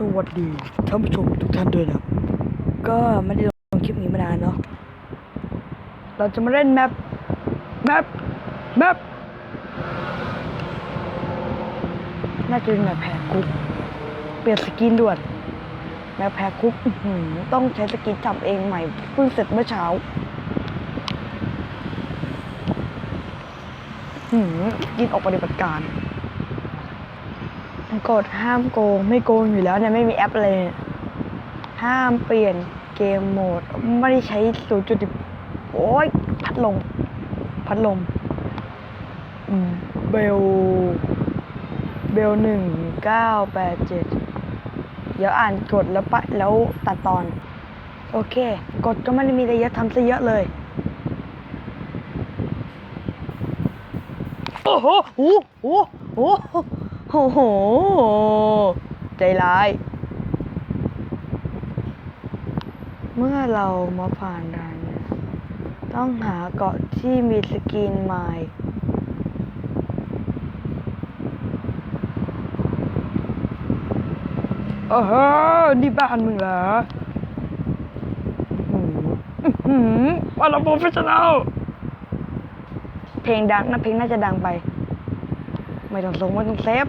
สวัสดีท่านผู้ชมทุกท่านด้วยนะครับ ก็ไม่ได้ลงคลิปนี้มานานเนาะ เราจะมาเล่นแมปแมปแมปน่าจะเป็นแมปแพรคุก เปลี่ยนสกินด่วนแมปแพรคุกต้องใช้สกินทำเองใหม่เพิ่งเสร็จเมื่อเช้าหืมกินออกปฏิบัติการ กดห้ามโกงไม่โกงอยู่แล้วเนี่ยไม่มีแอปอะไรเนี่ยห้ามเปลี่ยนเกมโหมด ไม่ได้ใช้ศูนย์จุดโอ้ยพัดลมพัดลมอืมเบล เบลหนึ่งเก้าแปดเจ็ดเดี๋ยวอ่านกดแล้วปะแล้วตัดตอน โอเค กดก็ไม่ได้มีอะไรเยอะทำซะเยอะเลย โอ้โหโอ้โหโอ้โห โอ้โห ใจร้าย เมื่อเรามาผ่านด่านเนี่ยต้องหาเกาะที่มีสกรีนไมล์โอ้โหนี่บ้านมึงเหรออื้อหืออื้อหือว่าเราโปรเฟชชั่นแนลเพลงดังนะเพลงน่าจะดังไป ไม่ต้องส่งไม่ต้องเซฟ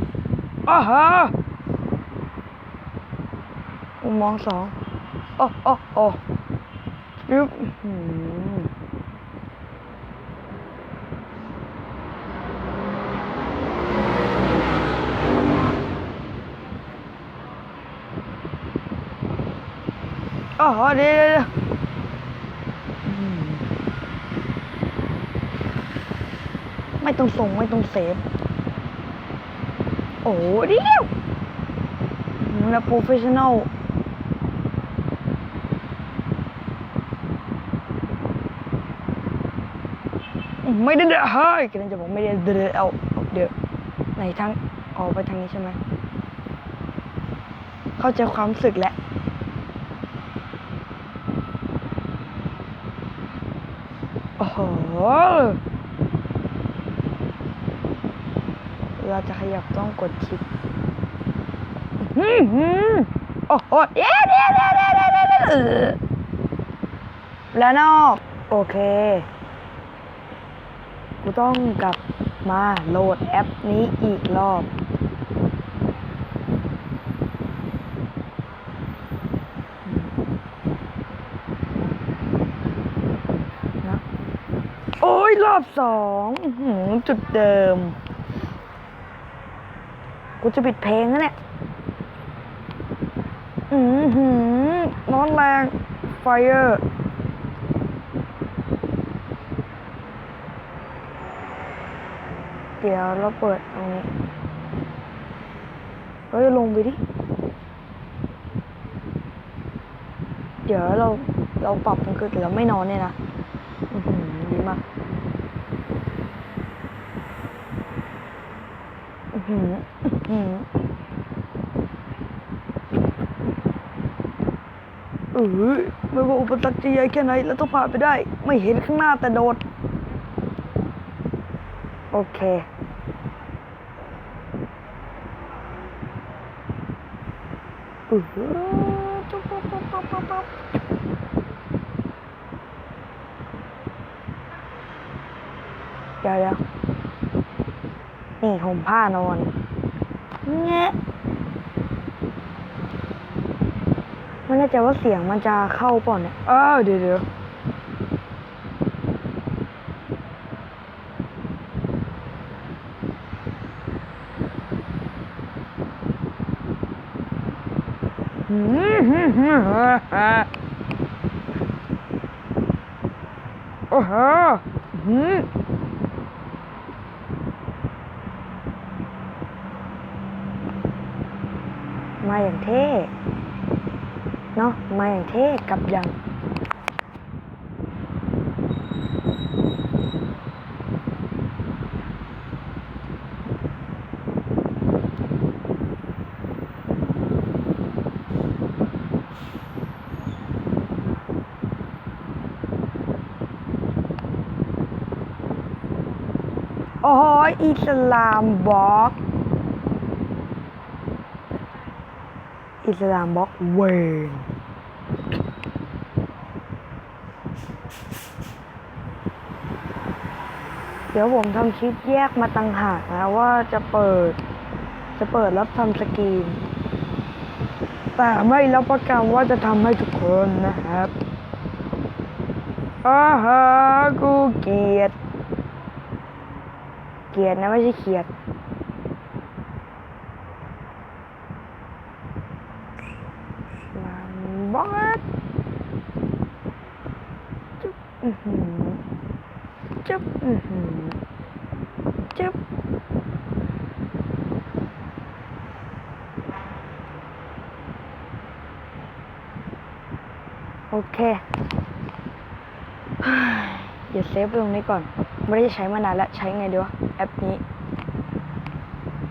อ้าฮะอุโมองค์สองโอ้โอ้โอ้ยึบอื้อหืออ๋อเดี๋ยวเดี๋ยวเดี๋ยวอืมไม่ต้องส่งไม่ต้องเซฟ โอ้เดียวมันโปรเฟชชั่นอลไม่ได้เด้อเฮ้ยกำลังจะบอกไม่ได้เด้อเอาเอาเดี๋ยวไหนทางออกไปทางนี้ใช่ไหมเข้าใจความรู้สึกแล้วโอ้โห เราจะขยับต้องกดชิปอื้อหือโอ้โหเดี๋ยวเดี๋ยวเดี๋ยวเดี๋ยวเดี๋ยวเดี๋ยวเดี๋ยวแล้วนอก โอเค กูต้องกลับมาโหลดแอปนี้อีกรอบนะโอ้ยรอบสองอื้อหือจุดเดิม กูจะปิดเพลงแล้วเนี่ย อือหือร้อนแรงไฟเออร์เดี๋ยวเราเปิดตรงนี้เราจะลงไปดิ เดี๋ยวเราเราปรับมันคือเราไม่นอนเนี่ยนะอือหือดีมากอือหือ อื้อหือเออไม่ว่าอุปสรรคจะใหญ่แค่ไหนเราต้องผ่านไปได้ ไม่เห็นข้างหน้าแต่โดด โอเคอืออจุ๊บปุ๊บปุ๊บปุ๊บปุ๊บปุ๊บเดี๋ยวเดี๋ยวนี่ห่มผ้านอน แงะไม่แน่ใจว่าเสียงมันจะเข้าปล่าเนี่ยอ้าวเดี๋ยวเดี๋ยวหืมหืมหืมฮ่าฮ่าโอ้โหหืม มาอย่างเท่ เนาะมาอย่างเท่กับยังโอ้ยอิสลามบล็อก อิสลามบล็อกเวนเดี๋ยวผมทำคลิปแยกมาต่างหากนะว่าจะเปิด จะเปิดรับทำสกรีน แต่ไม่รับประกันว่าจะทำให้ทุกคนนะครับอาฮะกูเกียด เกียดนะไม่ใช่เขียด มัน บอสจุ๊บอือหือจุ๊บอือหือจุ๊บโอเคเฮ้ยเดี๋ยวเซฟตรงนี้ก่อน ไม่ได้ใช้มานานแล้ว ใช้ไงดีวะ แอปนี้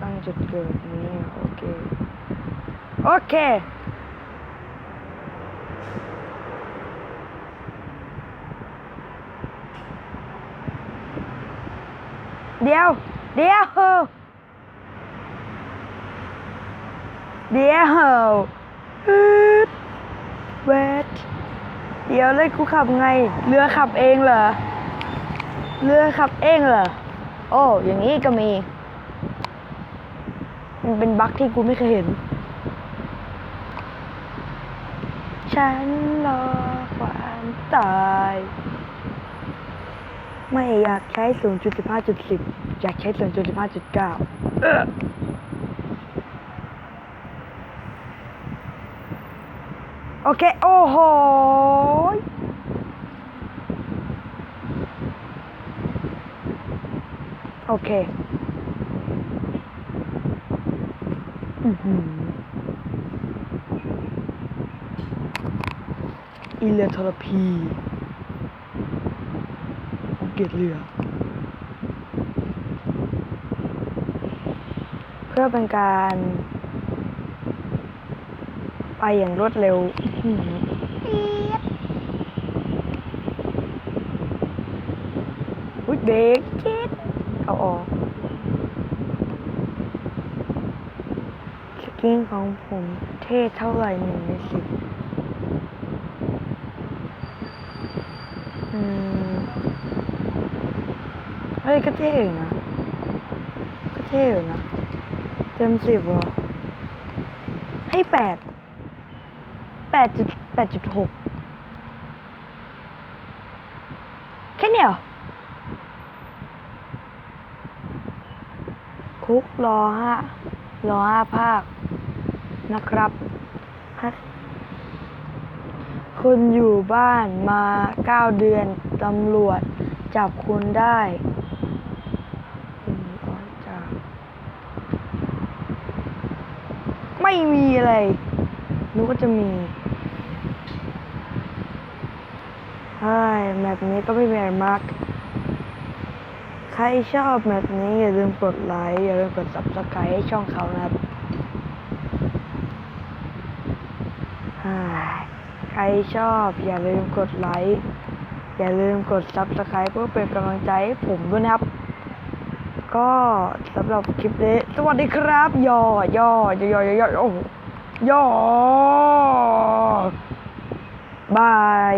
ตั้งจุดเกิดนี้ โอเค โอเค เดี๋ยว เดี๋ยว เดี๋ยวเวทเดี๋ยวเลยกูขับไง เรือขับเองเหรอ เรือขับเองเหรอ โอ้ อย่างนี้ก็มี มันเป็นบั๊กที่กูไม่เคยเห็น ฉันรอความตาย ไม่อยากใช้ 0.15.10 อยากใช้ 0.15.9โอเค โอ้โห โอเค อือหืออีเรือทรพี เกลียดเรือ เพื่อเป็นการ ไปอย่างรวดเร็วอื้อหือปี๊ดอุ๊ยเบรกเจ็ดเอาออกสกินของผมเท่เท่าไหร่หนึ่งในสิบอืม เฮ้ยก็เท่อยู่นะก็เท่อยู่นะ เต็มสิบเหรอให้แปดแปดจุดแปดจุดหกแค่เนี้ยเหรอคุกรอห้ารอห้าภาคนะครับฮะคุณอยู่บ้านมาเก้าเดือนตำรวจจับคุณได้คุณออกจาก ไม่มีอะไรนึกว่าจะมีใช่แมปนี้ก็ไม่มีอะไรมาก ใครชอบแบบนี้อย่าลืมกดไลค์อย่าลืมกด subscribe ให้ช่องเขานะครับใครชอบอย่าลืมกดไลค์อย่าลืมกด subscribe เพื่อเป็นกำลังใจให้ผมด้วยนะครับ ก็สำหรับคลิปนี้ สวัสดีครับ ย่อย่อย่อย่อย่อยอโอ้โหย่อบาย